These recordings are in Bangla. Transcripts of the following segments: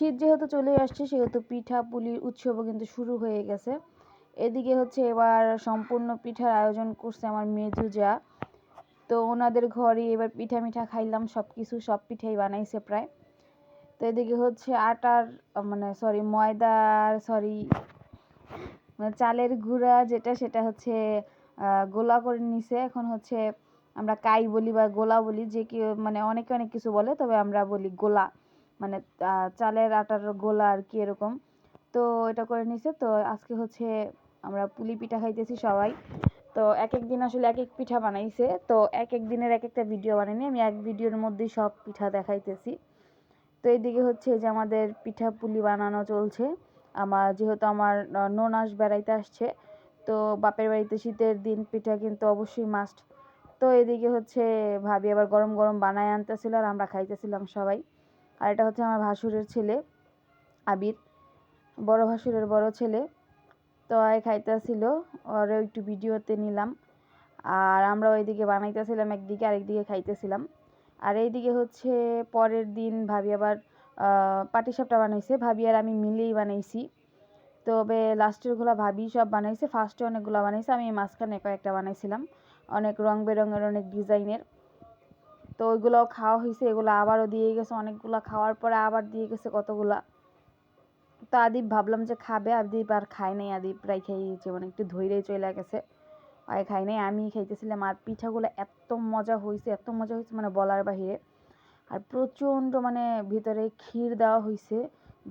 শীত যেহেতু চলে আসছে, সেহেতু পিঠা পুলির উৎসবও কিন্তু শুরু হয়ে গেছে। এদিকে হচ্ছে এবার সম্পূর্ণ পিঠার আয়োজন করছে আমার মেজু যা তো ওনাদের ঘরে এবার পিঠা মিঠা খাইলাম সব কিছু সব পিঠাই বানাইছে প্রায়। তো এদিকে হচ্ছে আটার মানে সরি ময়দার সরি মানে চালের গুঁড়া যেটা, সেটা হচ্ছে গোলা করে নিছে। এখন হচ্ছে আমরা কাই বলি বা গোলা বলি, যে কি মানে অনেকে অনেক কিছু বলে, তবে আমরা বলি গোলা। মানে চালের আটার গোলা আর কি এরকম। তো এটা করে নিছে। তো আজকে হচ্ছে আমরা পুলি পিঠা খাইতেছি সবাই। তো এক এক দিন আসলে এক এক পিঠা বানাইছে। তো এক এক দিনের এক একটা ভিডিও বানাইনি। আমি এক ভিডিওর মধ্যেই সব পিঠা দেখাইতেছি। তো এইদিকে হচ্ছে যে আমাদের পিঠা পুলি বানানো চলছে। আমার, যেহেতু আমার ননাস বেড়াইতে আসছে। তো বাপের বাড়িতে শীতের দিন পিঠা কিন্তু অবশ্যই মাস্ট তো এদিকে হচ্ছে ভাবি আবার গরম গরম বানায় আনতেছিল আর আমরা খাইতেছিলাম সবাই। আর এটা হচ্ছে আমার ভাসুরের ছেলে, আবির। বড় ভাসুরের বড় ছেলে। তো আয় খাইতেছিল ওর একটু ভিডিওতে নিলাম। আর আমরা ওইদিকে বানাইতেছিলাম, একদিকে আরেকদিকে খাইতেছিলাম। আর এইদিকে হচ্ছে পরের দিন ভাবি আবার পাটিসাপটা বানাইছে। ভাবি আর আমি মিলেই বানাইছি। তবে লাস্টেরগুলো ভাবি সব বানাইছে, ফার্স্টে অনেকগুলো বানাইছে। আমি মাঝখানে কয়েকটা বানাইছিলাম। অনেক রং বেরঙের, অনেক ডিজাইনের। তো ওইগুলোও খাওয়া হয়েছে এগুলো আবারও দিয়ে গেছে, অনেকগুলো খাওয়ার পরে আবার দিয়ে গেছে কতগুলা। তো আদিপ ভাবলাম যে খাবে আদিপ আর খায় নাই আদিপ প্রায় খেয়ে গেছে মানে একটু ধৈরেই চলে গেছে। আর খাই নাই আমি খাইতেছিলাম, আর পিঠাগুলো এত মজা হয়েছে এত মজা হয়েছে মানে বলার বাহিরে। আর প্রচণ্ড মানে ভিতরে ক্ষীর দেওয়া হয়েছে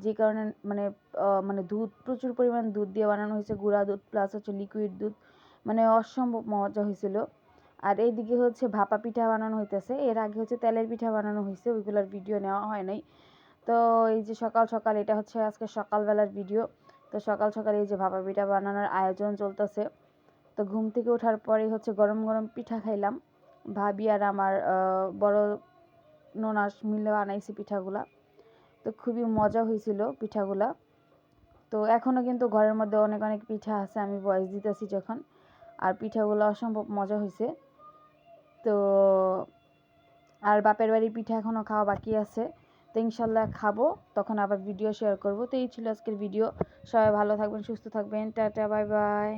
যে কারণে মানে মানে দুধ, প্রচুর পরিমাণ দুধ দিয়ে বানানো হয়েছে গুঁড়া দুধ প্লাস হচ্ছে লিকুইড দুধ মানে অসম্ভব মজা হয়েছিল আর এইদিকে হচ্ছে ভাপা পিঠা বানানো হইতেছে। এর আগে হচ্ছে তেলের পিঠা বানানো হয়েছে ওইগুলোর ভিডিও নেওয়া হয় নাই। তো এই যে সকাল সকাল, এটা হচ্ছে আজকে সকালবেলার ভিডিও তো সকাল সকাল এই যে ভাপা পিঠা বানানোর আয়োজন চলতেছে। তো ঘুম থেকে ওঠার পরেই হচ্ছে গরম গরম পিঠা খাইলাম। ভাবি আর আমার বড় ননাস মিলে বানাইছি পিঠাগুলা। তো খুবই মজা হয়েছিল পিঠাগুলা। তো এখনও কিন্তু ঘরের মধ্যে অনেক অনেক পিঠা আছে, আমি বয়স দিতেছি যখন। আর পিঠাগুলো অসম্ভব মজা হয়েছে তো আর বাপের বাড়ির পিঠা এখনও খাওয়া বাকি আছে। তো ইনশাল্লাহ খাব, তখন আবার ভিডিও শেয়ার করব। তো এই ছিল আজকের ভিডিও সবাই ভালো থাকবেন, সুস্থ থাকবেন। Tata bye bye